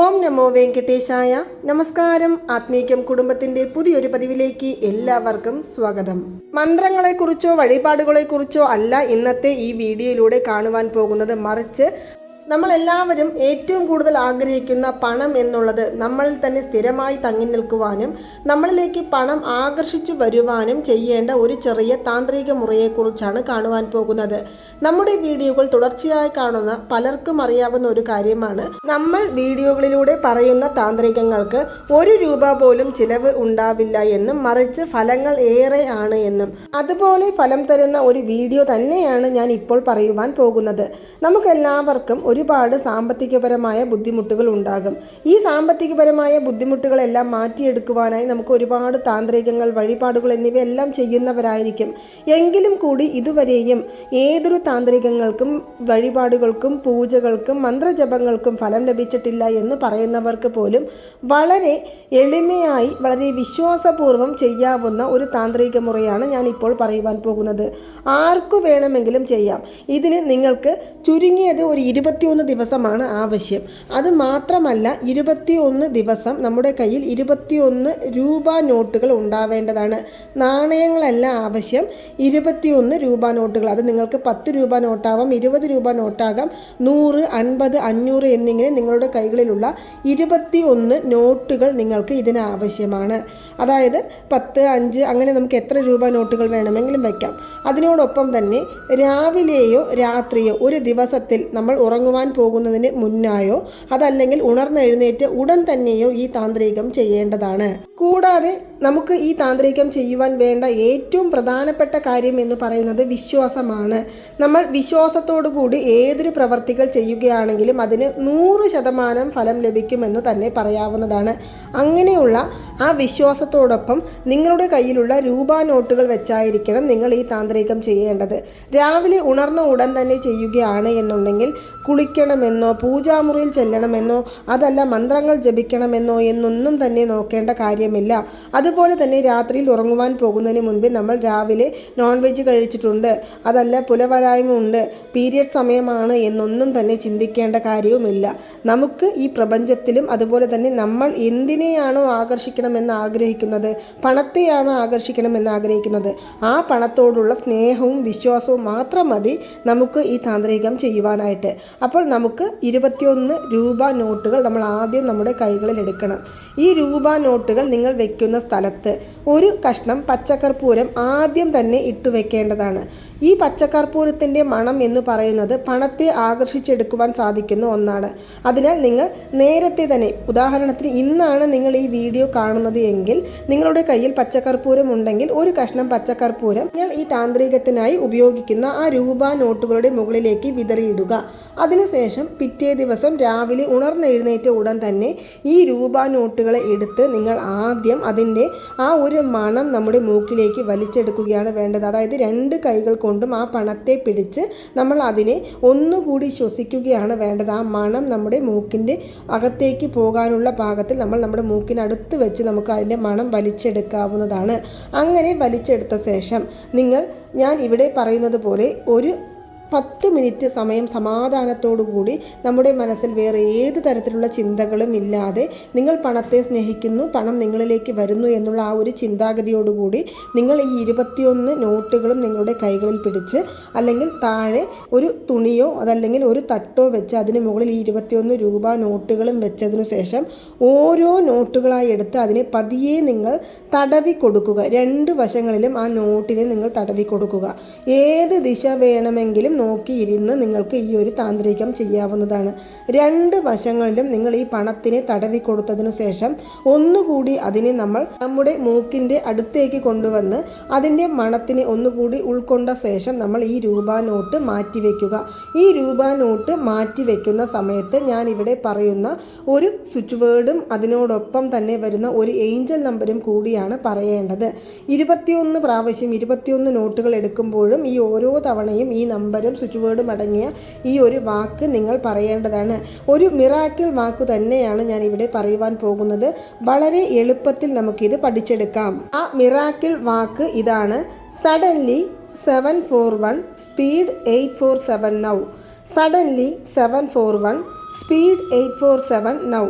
ഓം നമോ വെങ്കടേശായ. നമസ്കാരം. ആത്മീകം കുടുംബത്തിന്റെ പുതിയൊരു പതിവിലേക്ക് എല്ലാവർക്കും സ്വാഗതം. മന്ത്രങ്ങളെക്കുറിച്ചോ വഴിപാടുകളെക്കുറിച്ചോ അല്ല ഇന്നത്തെ ഈ വീഡിയോയിലൂടെ കാണുവാൻ പോകുന്നത് മറിച്ച് നമ്മൾ എല്ലാവരും ഏറ്റവും കൂടുതൽ ആഗ്രഹിക്കുന്ന പണം എന്നുള്ളത് നമ്മളിൽ തന്നെ സ്ഥിരമായി തങ്ങി നിൽക്കുവാനും നമ്മളിലേക്ക് പണം ആകർഷിച്ചു വരുവാനും ചെയ്യേണ്ട ഒരു ചെറിയ താന്ത്രിക മുറയെക്കുറിച്ചാണ് കാണുവാൻ പോകുന്നത്. നമ്മുടെ വീഡിയോകൾ തുടർച്ചയായി കാണുന്ന പലർക്കും അറിയാവുന്ന ഒരു കാര്യമാണ്. നമ്മൾ വീഡിയോകളിലൂടെ പറയുന്ന താന്ത്രികങ്ങൾക്ക് ഒരു രൂപ പോലും ചിലവ് ഉണ്ടാവില്ല എന്നും മറിച്ച് ഫലങ്ങൾ ഏറെ ആണ് എന്നും. അതുപോലെ ഫലം തരുന്ന ഒരു വീഡിയോ തന്നെയാണ് ഞാൻ ഇപ്പോൾ പറയുവാൻ പോകുന്നത്. നമുക്കെല്ലാവർക്കും ഒരുപാട് സാമ്പത്തികപരമായ ബുദ്ധിമുട്ടുകൾ ഉണ്ടാകും. ഈ സാമ്പത്തികപരമായ ബുദ്ധിമുട്ടുകളെല്ലാം മാറ്റിയെടുക്കുവാനായി നമുക്ക് ഒരുപാട് താന്ത്രികങ്ങൾ വഴിപാടുകൾ എന്നിവയെല്ലാം ചെയ്യുന്നവരായിരിക്കും. എങ്കിലും കൂടി ഇതുവരെയും ഏതൊരു താന്ത്രികങ്ങൾക്കും വഴിപാടുകൾക്കും പൂജകൾക്കും മന്ത്രജപങ്ങൾക്കും ഫലം ലഭിച്ചിട്ടില്ല എന്ന് പറയുന്നവർക്ക് പോലും വളരെ എളിമയായി വളരെ വിശ്വാസപൂർവം ചെയ്യാവുന്ന ഒരു താന്ത്രിക മുറയാണ് ഞാൻ ഇപ്പോൾ പറയുവാൻ പോകുന്നത്. ആർക്കു വേണമെങ്കിലും ചെയ്യാം. ഇതിന് നിങ്ങൾക്ക് ചുരുങ്ങിയത് ഒരു ഇരുപത്തിയൊന്ന് ദിവസമാണ് ആവശ്യം. അത് മാത്രമല്ല ഇരുപത്തിയൊന്ന് ദിവസം നമ്മുടെ കയ്യിൽ ഇരുപത്തിയൊന്ന് രൂപ നോട്ടുകൾ ഉണ്ടാവേണ്ടതാണ്. നാണയങ്ങളല്ല ആവശ്യം. ഇരുപത്തിയൊന്ന് രൂപ നോട്ടുകൾ. അത് നിങ്ങൾക്ക് പത്ത് രൂപ നോട്ടാവാം ഇരുപത് രൂപ നോട്ടാകാം നൂറ് അൻപത് അഞ്ഞൂറ് എന്നിങ്ങനെ നിങ്ങളുടെ കൈകളിലുള്ള ഇരുപത്തിയൊന്ന് നോട്ടുകൾ നിങ്ങൾക്ക് ഇതിന് ആവശ്യമാണ്. അതായത് പത്ത് അഞ്ച് അങ്ങനെ നമുക്ക് എത്ര രൂപ നോട്ടുകൾ വേണമെങ്കിലും വയ്ക്കാം അതിനോടൊപ്പം തന്നെ രാവിലെയോ രാത്രിയോ ഒരു ദിവസത്തിൽ നമ്മൾ ഉറങ്ങുവാൻ പോകുന്നതിന് മുന്നായോ? അതല്ലെങ്കിൽ ഉണർന്നെഴുന്നേറ്റ് ഉടൻ തന്നെയോ ഈ താന്ത്രികം ചെയ്യേണ്ടതാണ്. കൂടാതെ നമുക്ക് ഈ താന്ത്രികം ചെയ്യുവാൻ വേണ്ട ഏറ്റവും പ്രധാനപ്പെട്ട കാര്യം എന്ന് പറയുന്നത് വിശ്വാസമാണ്. നമ്മൾ വിശ്വാസത്തോടു കൂടി ഏതൊരു പ്രവർത്തികൾ ചെയ്യുകയാണെങ്കിലും അതിന് നൂറ് ശതമാനം ഫലം ലഭിക്കുമെന്ന് തന്നെ പറയാവുന്നതാണ്. അങ്ങനെയുള്ള ആ വിശ്വാസത്തോടൊപ്പം നിങ്ങളുടെ കയ്യിലുള്ള രൂപ നോട്ടുകൾ വെച്ചായിരിക്കണം നിങ്ങൾ ഈ താന്ത്രികം ചെയ്യേണ്ടത്. രാവിലെ ഉണർന്ന ഉടൻ തന്നെ ചെയ്യുകയാണ് എന്നുണ്ടെങ്കിൽ കുളിക്കണമെന്നോ പൂജാമുറിയിൽ ചെല്ലണമെന്നോ അതല്ല മന്ത്രങ്ങൾ ജപിക്കണമെന്നോ എന്നൊന്നും തന്നെ നോക്കേണ്ട കാര്യമില്ല. അതുപോലെ തന്നെ രാത്രിയിൽ ഉറങ്ങുവാൻ പോകുന്നതിന് മുൻപ് നമ്മൾ രാവിലെ നോൺ വെജ് കഴിച്ചിട്ടുണ്ട്. അതല്ല പുലവരായ്മ ഉണ്ട്. പീരിയഡ് സമയമാണ് എന്നൊന്നും തന്നെ ചിന്തിക്കേണ്ട കാര്യവുമില്ല. നമുക്ക് ഈ പ്രപഞ്ചത്തിലും അതുപോലെ തന്നെ നമ്മൾ എന്തിനെയാണോ ആകർഷിക്കണമെന്ന് ആഗ്രഹിക്കുന്നത് പണത്തെയാണോ ആകർഷിക്കണമെന്ന് ആഗ്രഹിക്കുന്നത് ആ പണത്തോടുള്ള സ്നേഹവും വിശ്വാസവും മാത്രം മതി നമുക്ക് ഈ താന്ത്രികം ചെയ്യുവാനായിട്ട്. അപ്പോൾ നമുക്ക് ഇരുപത്തിയൊന്ന് രൂപ നോട്ടുകൾ നമ്മൾ ആദ്യം നമ്മുടെ കൈകളിൽ എടുക്കണം. ഈ രൂപ നോട്ടുകൾ നിങ്ങൾ വെക്കുന്ന സ്ഥലത്ത് ഒരു കഷ്ണം പച്ചക്കർപ്പൂരം ആദ്യം തന്നെ ഇട്ടു വെക്കേണ്ടതാണ് ഈ പച്ചക്കർപ്പൂരത്തിന്റെ മണം എന്ന് പറയുന്നത് പണത്തെ ആകർഷിച്ചെടുക്കുവാൻ സാധിക്കുന്ന ഒന്നാണ്. അതിനാൽ നിങ്ങൾ നേരത്തെ തന്നെ ഉദാഹരണത്തിന് ഇന്നാണ് നിങ്ങൾ ഈ വീഡിയോ കാണുന്നത് എങ്കിൽ നിങ്ങളുടെ കയ്യിൽ പച്ചക്കർപ്പൂരം ഉണ്ടെങ്കിൽ ഒരു കഷ്ണം പച്ചക്കർപ്പൂരം നിങ്ങൾ ഈ താന്ത്രികത്തിനായി ഉപയോഗിക്കുന്ന ആ രൂപ നോട്ടുകളുടെ മുകളിലേക്ക് വിതറിയിടുക. അതിനുശേഷം പിറ്റേ ദിവസം രാവിലെ ഉണർന്നെഴുന്നേറ്റ ഉടൻ തന്നെ ഈ രൂപ നോട്ടുകളെ എടുത്ത് നിങ്ങൾ ആദ്യം അതിന്റെ ആ ഒരു മണം നമ്മുടെ മൂക്കിലേക്ക് വലിച്ചെടുക്കുകയാണ് വേണ്ടത്. അതായത് രണ്ട് കൈകൾ കൊണ്ടും ആ പണത്തെ പിടിച്ച് നമ്മൾ അതിനെ ഒന്നുകൂടി ശ്വസിക്കുകയാണ് വേണ്ടത്. ആ മണം നമ്മുടെ മൂക്കിന്റെ അകത്തേക്ക് പോകാനുള്ള പാകത്തിൽ നമ്മൾ നമ്മുടെ മൂക്കിനടുത്ത് വെച്ച് നമുക്ക് അതിന്റെ മണം വലിച്ചെടുക്കാവുന്നതാണ്. അങ്ങനെ വലിച്ചെടുത്ത ശേഷം നിങ്ങൾ ഞാൻ ഇവിടെ പറയുന്നത് പോലെ ഒരു പത്ത് മിനിറ്റ് സമയം സമാധാനത്തോടു കൂടി നമ്മുടെ മനസ്സിൽ വേറെ ഏത് തരത്തിലുള്ള ചിന്തകളും ഇല്ലാതെ നിങ്ങൾ പണത്തെ സ്നേഹിക്കുന്നു പണം നിങ്ങളിലേക്ക് വരുന്നു എന്നുള്ള ആ ഒരു ചിന്താഗതിയോടുകൂടി നിങ്ങൾ ഈ ഇരുപത്തിയൊന്ന് നോട്ടുകളും നിങ്ങളുടെ കൈകളിൽ പിടിച്ച് അല്ലെങ്കിൽ താഴെ ഒരു തുണിയോ അതല്ലെങ്കിൽ ഒരു തട്ടോ വെച്ച് അതിന് മുകളിൽ ഈ ഇരുപത്തിയൊന്ന് രൂപ നോട്ടുകളും വെച്ചതിനു ശേഷം ഓരോ നോട്ടുകളായി എടുത്ത് അതിനെ പതിയെ നിങ്ങൾ തടവി കൊടുക്കുക. രണ്ട് വശങ്ങളിലും ആ നോട്ടിനെ നിങ്ങൾ തടവി കൊടുക്കുക. ഏത് ദിശ വേണമെങ്കിലും നോക്കിയിരുന്ന് നിങ്ങൾക്ക് ഈ ഒരു താന്ത്രികം ചെയ്യാവുന്നതാണ്. രണ്ട് വശങ്ങളിലും നിങ്ങൾ ഈ പണത്തിനെ തടവി കൊടുത്തതിനു ശേഷം ഒന്നുകൂടി അതിനെ നമ്മൾ നമ്മുടെ മൂക്കിന്റെ അടുത്തേക്ക് കൊണ്ടുവന്ന് അതിന്റെ മണത്തിനെ ഒന്നുകൂടി ഉൾക്കൊണ്ട ശേഷം നമ്മൾ ഈ രൂപ നോട്ട് മാറ്റിവെക്കുക. ഈ രൂപ നോട്ട് മാറ്റിവെക്കുന്ന സമയത്ത് ഞാൻ ഇവിടെ പറയുന്ന ഒരു സ്വിച്ച് വേർഡും അതിനോടൊപ്പം തന്നെ വരുന്ന ഒരു ഏഞ്ചൽ നമ്പരും കൂടിയാണ് പറയേണ്ടത്. ഇരുപത്തിയൊന്ന് പ്രാവശ്യം ഇരുപത്തിയൊന്ന് നോട്ടുകൾ എടുക്കുമ്പോഴും ഈ ഓരോ തവണയും ഈ നമ്പരും സ്വിച്ച് വേർഡും അടങ്ങിയ ഈ ഒരു വാക്ക് നിങ്ങൾ പറയേണ്ടതാണ്. ഒരു മിറാക്കിൾ വാക്ക് തന്നെയാണ് ഞാൻ ഇവിടെ പറയുവാൻ പോകുന്നത്. വളരെ എളുപ്പത്തിൽ നമുക്കിത് പഠിച്ചെടുക്കാം. ആ മിറാക്കിൾ വാക്ക് ഇതാണ്. Suddenly seven four one speed eight four seven now suddenly seven four one speed eight four seven now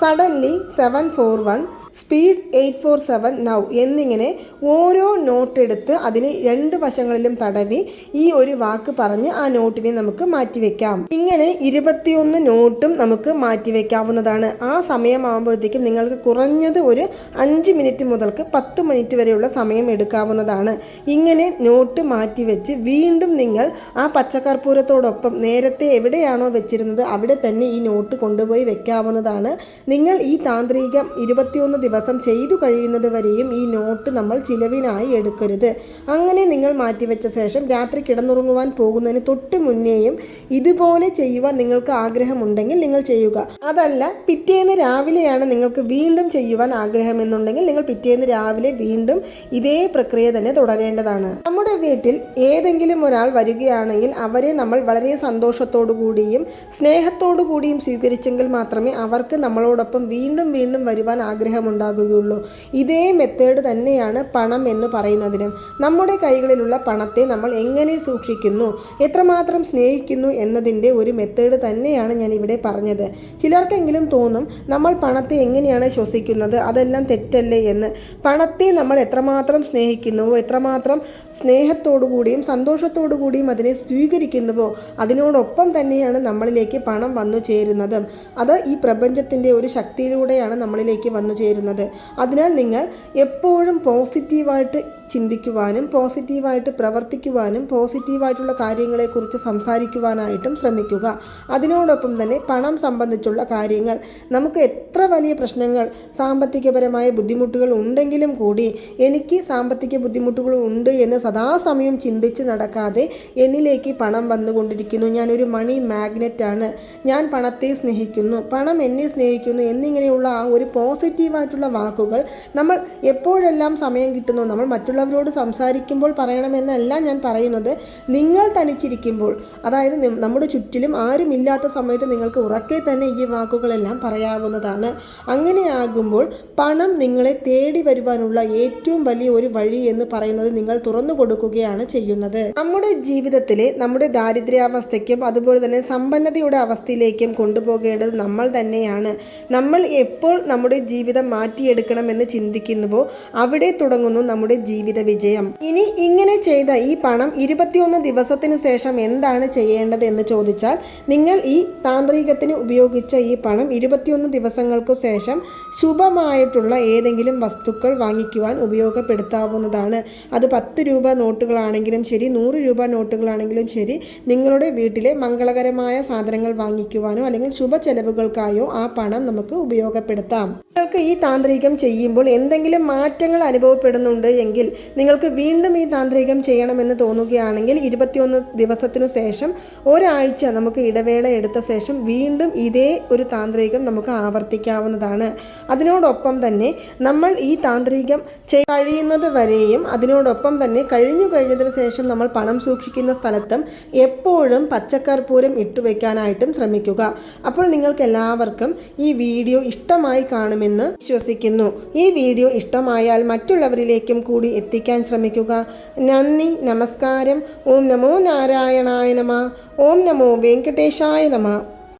suddenly seven four one speed eight four seven now എന്നിങ്ങനെ ഓരോ നോട്ട് എടുത്ത് അതിന് രണ്ട് വശങ്ങളിലും തടവി ഈ ഒരു വാക്ക് പറഞ്ഞ് ആ നോട്ടിനെ നമുക്ക് മാറ്റിവെക്കാം. ഇങ്ങനെ ഇരുപത്തിയൊന്ന് നോട്ടും നമുക്ക് മാറ്റിവെക്കാവുന്നതാണ്. ആ സമയമാകുമ്പോഴത്തേക്കും നിങ്ങൾക്ക് കുറഞ്ഞത് ഒരു അഞ്ച് മിനിറ്റ് മുതൽക്ക് പത്ത് മിനിറ്റ് വരെയുള്ള സമയം എടുക്കാവുന്നതാണ്. ഇങ്ങനെ നോട്ട് മാറ്റിവെച്ച് വീണ്ടും നിങ്ങൾ ആ പച്ചക്കർപ്പൂരത്തോടൊപ്പം നേരത്തെ എവിടെയാണോ വെച്ചിരുന്നത് അവിടെ തന്നെ ഈ നോട്ട് കൊണ്ടുപോയി വെക്കാവുന്നതാണ്. നിങ്ങൾ ഈ താന്ത്രികം ഇരുപത്തിയൊന്ന് ദിവസം ചെയ്തു കഴിയുന്നത് വരെയും ഈ നോട്ട് നമ്മൾ ചിലവിനായി എടുക്കരുത്. അങ്ങനെ നിങ്ങൾ മാറ്റിവെച്ച ശേഷം രാത്രി കിടന്നുറങ്ങുവാൻ പോകുന്നതിന് തൊട്ട് മുന്നേയും ഇതുപോലെ ചെയ്യുവാൻ നിങ്ങൾക്ക് ആഗ്രഹമുണ്ടെങ്കിൽ നിങ്ങൾ ചെയ്യുക. അതല്ല പിറ്റേന്ന് രാവിലെയാണ് നിങ്ങൾക്ക് വീണ്ടും ചെയ്യുവാൻ ആഗ്രഹമെന്നുണ്ടെങ്കിൽ നിങ്ങൾ പിറ്റേന്ന് രാവിലെ വീണ്ടും ഇതേ പ്രക്രിയ തന്നെ തുടരേണ്ടതാണ്. നമ്മുടെ വീട്ടിൽ ഏതെങ്കിലും ഒരാൾ വരികയാണെങ്കിൽ അവരെ നമ്മൾ വളരെ സന്തോഷത്തോടു കൂടിയും സ്നേഹത്തോടു കൂടിയും സ്വീകരിച്ചെങ്കിൽ മാത്രമേ അവർക്ക് നമ്മളോടൊപ്പം വീണ്ടും വീണ്ടും വരുവാൻ ആഗ്രഹമുണ്ടാകുകയുള്ളൂ ഇതേ മെത്തേഡ് തന്നെയാണ് പണം എന്ന് പറയുന്നതിനും. നമ്മുടെ കൈകളിലുള്ള പണത്തെ നമ്മൾ എങ്ങനെ സൂക്ഷിക്കുന്നു എത്രമാത്രം സ്നേഹിക്കുന്നു എന്നതിന്റെ ഒരു മെത്തേഡ് തന്നെയാണ് ഞാൻ ഇവിടെ പറഞ്ഞത്. ചിലർക്കെങ്കിലും തോന്നും നമ്മൾ പണത്തെ എങ്ങനെയാണ് ശ്വസിക്കുന്നത് അതെല്ലാം തെറ്റല്ലേ എന്ന്. പണത്തെ നമ്മൾ എത്രമാത്രം സ്നേഹിക്കുന്നുവോ എത്രമാത്രം സ്നേഹത്തോടു കൂടിയും സന്തോഷത്തോടു കൂടിയും അതിനെ സ്വീകരിക്കുന്നുവോ അതിനോടൊപ്പം തന്നെയാണ് നമ്മളിലേക്ക് പണം വന്നു ചേരുന്നതും. അത് ഈ പ്രപഞ്ചത്തിന്റെ ഒരു ശക്തിയിലൂടെയാണ് നമ്മളിലേക്ക് വന്നു ചേരുന്നത്. അതിനാൽ നിങ്ങൾ എപ്പോഴും പോസിറ്റീവായിട്ട് ചിന്തിക്കുവാനും പോസിറ്റീവായിട്ട് പ്രവർത്തിക്കുവാനും പോസിറ്റീവായിട്ടുള്ള കാര്യങ്ങളെക്കുറിച്ച് സംസാരിക്കുവാനായിട്ടും ശ്രമിക്കുക. അതിനോടൊപ്പം തന്നെ പണം സംബന്ധിച്ചുള്ള കാര്യങ്ങൾ. നമുക്ക് എത്ര വലിയ പ്രശ്നങ്ങൾ സാമ്പത്തികപരമായ ബുദ്ധിമുട്ടുകൾ ഉണ്ടെങ്കിലും കൂടി എനിക്ക് സാമ്പത്തിക ബുദ്ധിമുട്ടുകൾ ഉണ്ട് എന്ന് സദാസമയം ചിന്തിച്ച് നടക്കാതെ എന്നിലേക്ക് പണം വന്നുകൊണ്ടിരിക്കുന്നു. ഞാനൊരു മണി മാഗ്നറ്റാണ് ഞാൻ പണത്തെ സ്നേഹിക്കുന്നു. പണം എന്നെ സ്നേഹിക്കുന്നു എന്നിങ്ങനെയുള്ള ആ ഒരു പോസിറ്റീവായിട്ടുള്ള വാക്കുകൾ നമ്മൾ എപ്പോഴെല്ലാം സമയം കിട്ടുന്നു നമ്മൾ മറ്റുള്ളവരോട് സംസാരിക്കുമ്പോൾ പറയണമെന്നല്ല ഞാൻ പറയുന്നത്. നിങ്ങൾ തനിച്ചിരിക്കുമ്പോൾ അതായത് നമ്മുടെ ചുറ്റിലും ആരുമില്ലാത്ത സമയത്ത് നിങ്ങൾക്ക് ഉറക്കെ തന്നെ ഈ വാക്കുകളെല്ലാം പറയാവുന്നതാണ്. അങ്ങനെയാകുമ്പോൾ പണം നിങ്ങളെ തേടി വരുവാനുള്ള ഏറ്റവും വലിയ ഒരു വഴി എന്ന് പറയുന്നത് നിങ്ങൾ തുറന്നു കൊടുക്കുകയാണ് ചെയ്യുന്നത്. നമ്മുടെ ജീവിതത്തിലെ നമ്മുടെ ദാരിദ്ര്യാവസ്ഥയ്ക്കും അതുപോലെ തന്നെ സമ്പന്നതയുടെ അവസ്ഥയിലേക്കും കൊണ്ടുപോകേണ്ടത് നമ്മൾ തന്നെയാണ്. നമ്മൾ എപ്പോൾ നമ്മുടെ ജീവിതം മാറ്റിയെടുക്കണമെന്ന് ചിന്തിക്കുന്നുവോ അവിടെ തുടങ്ങുന്നു നമ്മുടെ ജീവിത. വിജയം. ഇനി ഇങ്ങനെ ചെയ്ത ഈ പണം ഇരുപത്തിയൊന്ന് ദിവസത്തിനു ശേഷം എന്താണ് ചെയ്യേണ്ടത് എന്ന് ചോദിച്ചാൽ നിങ്ങൾ ഈ താന്ത്രികത്തിന് ഉപയോഗിച്ച ഈ പണം ഇരുപത്തിയൊന്ന് ദിവസങ്ങൾക്കു ശേഷം ശുഭമായിട്ടുള്ള ഏതെങ്കിലും വസ്തുക്കൾ വാങ്ങിക്കുവാൻ ഉപയോഗപ്പെടുത്താവുന്നതാണ്. അത് പത്ത് രൂപ നോട്ടുകളാണെങ്കിലും ശരി നൂറ് രൂപ നോട്ടുകളാണെങ്കിലും ശരി നിങ്ങളുടെ വീട്ടിലെ മംഗളകരമായ സാധനങ്ങൾ വാങ്ങിക്കുവാനോ അല്ലെങ്കിൽ ശുഭ ചെലവുകൾക്കായോ ആ പണം നമുക്ക് ഉപയോഗപ്പെടുത്താം. നിങ്ങൾക്ക് ഈ താന്ത്രികം ചെയ്യുമ്പോൾ എന്തെങ്കിലും മാറ്റങ്ങൾ അനുഭവപ്പെടുന്നുണ്ട് എങ്കിൽ നിങ്ങൾക്ക് വീണ്ടും ഈ താന്ത്രികം ചെയ്യണമെന്ന് തോന്നുകയാണെങ്കിൽ ഇരുപത്തിയൊന്ന് ദിവസത്തിനു ശേഷം ഒരാഴ്ച നമുക്ക് ഇടവേള എടുത്ത ശേഷം വീണ്ടും ഇതേ ഒരു താന്ത്രികം നമുക്ക് ആവർത്തിക്കാവുന്നതാണ്. അതിനോടൊപ്പം തന്നെ നമ്മൾ ഈ താന്ത്രികം കഴിയുന്നത് വരെയും അതിനോടൊപ്പം തന്നെ കഴിഞ്ഞു കഴിഞ്ഞതിന് ശേഷം നമ്മൾ പണം സൂക്ഷിക്കുന്ന സ്ഥലത്തും എപ്പോഴും പച്ചക്കർപ്പൂരം ഇട്ടുവെക്കാനായിട്ടും ശ്രമിക്കുക. അപ്പോൾ നിങ്ങൾക്ക് എല്ലാവർക്കും ഈ വീഡിയോ ഇഷ്ടമായി കാണുമെന്ന് വിശ്വസിക്കുന്നു. ഈ വീഡിയോ ഇഷ്ടമായാൽ മറ്റുള്ളവരിലേക്കും കൂടി എത്തിക്കാൻ ശ്രമിക്കുക. നന്ദി നമസ്കാരം. ഓം നമോ നാരായണായ നമ. ഓം നമോ വെങ്കടേശായ നമ.